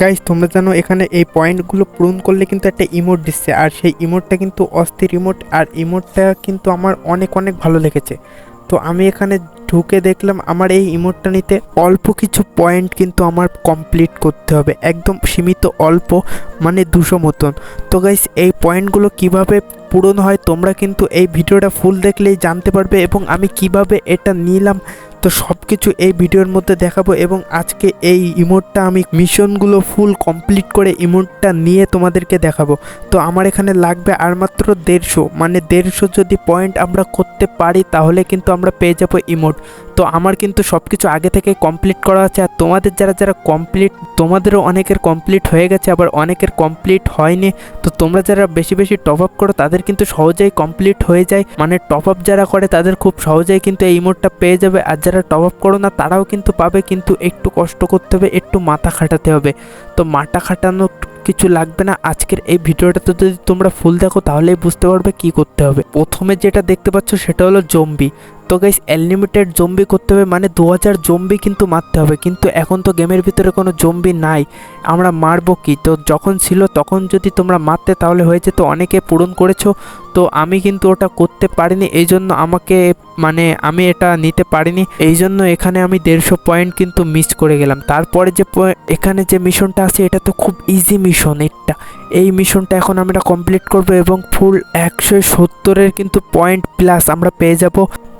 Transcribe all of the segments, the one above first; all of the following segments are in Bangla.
গাইজ তোমরা জানো এখানে এই পয়েন্টগুলো পূরণ করলে কিন্তু একটা ইমোট দিচ্ছে। আর সেই ইমোটটা কিন্তু অস্থির ইমোট আর ইমোটটা কিন্তু আমার অনেক অনেক ভালো লেগেছে। তো আমি এখানে ঢুকে দেখলাম আমার এই ইমোটটা নিতে অল্প কিছু পয়েন্ট কিন্তু আমার কমপ্লিট করতে হবে। একদম সীমিত অল্প মানে দুশো মতন। তো গাইস এই পয়েন্টগুলো কীভাবে পূরণ হয় তোমরা কিন্তু এই ভিডিওটা ফুল দেখলেই জানতে পারবে এবং আমি কীভাবে এটা নিলাম। তো সব কিছু এই ভিডিওর মধ্যে দেখাবো এবং আজকে এই ইমোটটা আমি মিশনগুলো ফুল কমপ্লিট করে ইমোটটা নিয়ে তোমাদেরকে দেখাবো। তো আমার এখানে লাগবে আর মাত্র দেড়শো। মানে দেড়শো যদি পয়েন্ট আমরা করতে পারি, তাহলে কিন্তু আমরা পেয়ে যাব ইমোট তো আমার কিন্তু সব কিছু আগে থেকে কমপ্লিট করা আছে আর তোমাদের যারা যারা কমপ্লিট তোমাদেরও অনেকের কমপ্লিট হয়ে গেছে, আবার অনেকের কমপ্লিট হয়নি। তো তোমরা যারা বেশি বেশি টপ আপ করো, তাদের কিন্তু সহজেই কমপ্লিট হয়ে যায়। মানে টপ আপ যারা করে, তাদের খুব সহজেই কিন্তু এই ইমোটটা পেয়ে যাবে। আর যারা টপ আপ করো না, তারাও কিন্তু পাবে, কিন্তু একটু কষ্ট করতে হবে, একটু মাথা খাটাতে হবে। তো মাথা খাটানো কিছু লাগবে না। আজকের এই ভিডিওটাতে যদি তোমরা ফুল দেখো, তাহলেই বুঝতে পারবে কি করতে হবে। প্রথমে যেটা দেখতে পাচ্ছ, সেটা হলো জম্বি তো গাইস আনলিমিটেড জম্বি করতে হবে মানে দু হাজার জম্বি কিন্তু মারতে হবে। কিন্তু এখন তো গেমের ভিতরে কোনো জম্বি নাই। আমরা মারবো কি? তো যখন ছিল তখন যদি তোমরা মারতে তাহলে হয়েছে তো অনেকে পূরণ করেছ। তো আমি কিন্তু ওটা করতে পারিনি এই জন্য আমাকে মানে আমি এটা নিতে পারিনি। এই জন্য এখানে আমি দেড়শো পয়েন্ট কিন্তু মিস করে গেলাম। তারপরে যে এখানে যে মিশনটা আছে, এটা তো খুব ইজি মিশন এটা। এই মিশনটা এখন আমরা কমপ্লিট করব এবং ফুল একশো সত্তরের কিন্তু পয়েন্ট প্লাস আমরা পেয়ে যাব।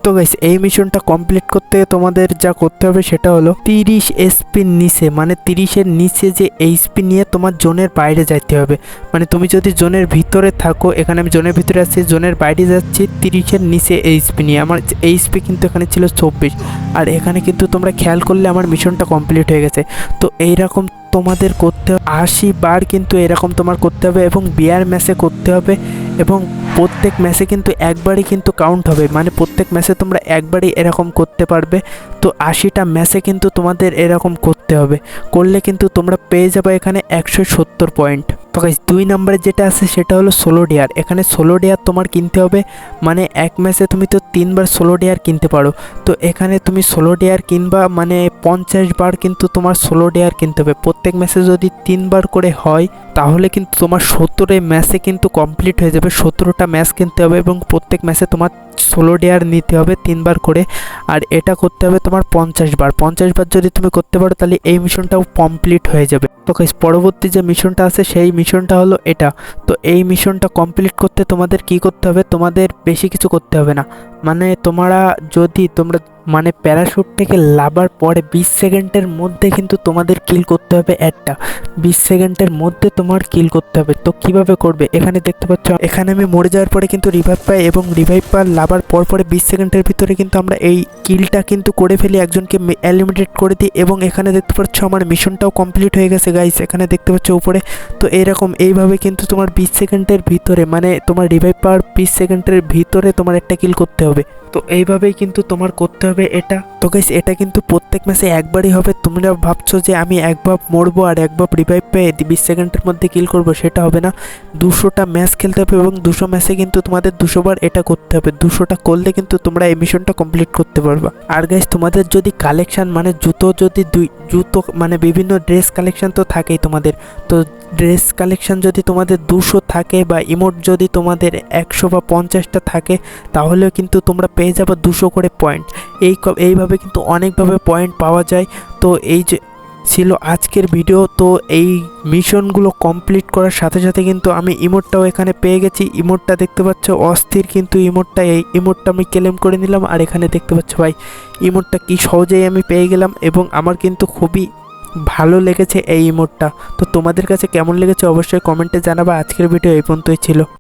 তো গাইস এই মিশনটা কমপ্লিট করতে তোমাদের যা করতে হবে সেটা হলো তিরিশ এসপির নিচে মানে তিরিশের নিচে যে এইচপি নিয়ে তোমার জোনের বাইরে যাইতে হবে। মানে তুমি যদি জোনের ভিতরে থাকো, এখানে আমি জোনের ভিতরে আছি, জোনের বাইরে যাচ্ছি, তিরিশের নিচে এইচপি নিয়ে। আমার এইচপি কিন্তু এখানে ছিল চব্বিশ। আর এখানে কিন্তু তোমরা খেয়াল করলে আমার মিশনটা কমপ্লিট হয়ে গেছে। তো এইরকম তোমাদের করতে হবে, আশি বার কিন্তু এরকম তোমার করতে হবে এবং বিয়ার ম্যাচে করতে হবে এবং প্রত্যেক ম্যাচে কিন্তু একবারই কিন্তু কাউন্ট হবে। মানে প্রত্যেক ম্যাচে তোমরা একবারই এরকম করতে পারবে। তো আশিটা ম্যাচে কিন্তু তোমাদের এরকম করতে হবে। করলে কিন্তু তোমরা পেয়ে যাবে এখানে একশো সত্তর পয়েন্ট তো দুই নম্বরে যেটা আছে সেটা হলো ষোলো ডেয়ার এখানে ষোলো ডেয়ার তোমার কিনতে হবে। মানে এক ম্যাচে তুমি তো তিনবার ষোলো ডেয়ার কিনতে পারো। তো এখানে তুমি ষোলো ডেয়ার কিনবা মানে পঞ্চাশ বার কিন্তু তোমার ষোলো ডেয়ার কিনতে হবে। প্রত্যেক ম্যাচে যদি তিনবার করে হয়, তাহলে কিন্তু তোমার সত্তরে ম্যাচে কিন্তু কমপ্লিট হয়ে যাবে। সতেরোটা ম্যাচ কিনতে হবে এবং প্রত্যেক ম্যাচে তোমার ষোলো ডেয়ার নিতে হবে তিনবার করে। আর এটা করতে হবে তোমার পঞ্চাশ বার। পঞ্চাশ বার যদি তুমি করতে পারো, তাহলে এই মিশনটাও কমপ্লিট হয়ে যাবে। তো পরবর্তী যে মিশনটা আছে, সেই মিশনটা হলো এটা। তো এই মিশনটা কমপ্লিট করতে তোমাদের কি করতে হবে? তোমাদের বেশি কিছু করতে হবে না। মানে তোমরা যদি তোমরা মানে প্যারাশুট থেকে লাভার পরে বিশ সেকেন্ডের মধ্যে কিন্তু তোমাদের কিল করতে হবে একটা। বিশ সেকেন্ডের মধ্যে তোমার কিল করতে হবে। তো কীভাবে করবে? এখানে দেখতে পাচ্ছ, এখানে আমি মরে যাওয়ার পরে কিন্তু রিভাইভ পাই এবং রিভাইভ পাওয়ার লাভার পর পরে বিশ সেকেন্ডের ভিতরে কিন্তু আমরা এই কিলটা কিন্তু করে ফেলি, একজনকে এলিমিনেট করে দিই এবং এখানে দেখতে পাচ্ছ আমার মিশনটাও কমপ্লিট হয়ে গেছে গাইস এখানে দেখতে পাচ্ছ উপরে। তো এইরকম এইভাবে কিন্তু তোমার বিশ সেকেন্ডের ভিতরে মানে তোমার রিভাইভ পাওয়ার বিশ সেকেন্ডের ভিতরে তোমার একটা কিল করতে হবে। তো এইভাবেই কিন্তু তোমার করতে হবে এটা। তো গাইস এটা কিন্তু প্রত্যেক ম্যাচে একবারই হবে। তোমরা ভাবছ যে আমি একবার মরবো আর একবার রিভাইভ পেয়ে বিশ সেকেন্ডের মধ্যে কিল করব, সেটা হবে না। দুশোটা ম্যাচ খেলতে হবে এবং দুশো ম্যাচে কিন্তু তোমাদের দুশো বার এটা করতে হবে। দুশোটা করলে কিন্তু তোমরা এই মিশনটা কমপ্লিট করতে পারবা। আর গাইস তোমাদের যদি কালেকশান মানে জুতো যদি দুই জুতো মানে বিভিন্ন ড্রেস কালেকশান তো থাকেই তোমাদের। তো ড্রেস কালেকশন যদি তোমাদের দুশো থাকে বা ইমোট যদি তোমাদের একশো বা পঞ্চাশটা থাকে, তাহলেও কিন্তু তোমরা পেয়ে যাবে দুশো করে পয়েন্ট এই এইভাবে কিন্তু অনেকভাবে পয়েন্ট পাওয়া যায়। তো এই যে ছিল আজকের ভিডিও তো এই মিশনগুলো কমপ্লিট করার সাথে সাথে কিন্তু আমি ইমোটটাও এখানে পেয়ে গেছি। ইমোটটা দেখতে পাচ্ছ, অস্থির কিন্তু ইমোটটা এই ইমোটটা আমি ক্লেম করে নিলাম। আর এখানে দেখতে পাচ্ছ ভাই ইমোটটা কি সহজেই আমি পেয়ে গেলাম এবং আমার কিন্তু খুবই ভালো লেগেছে এই ইমোটটা তো তোমাদের কাছে কেমন লেগেছে অবশ্যই কমেন্টে জানাবা। আজকের ভিডিও এই পর্যন্তই ছিল।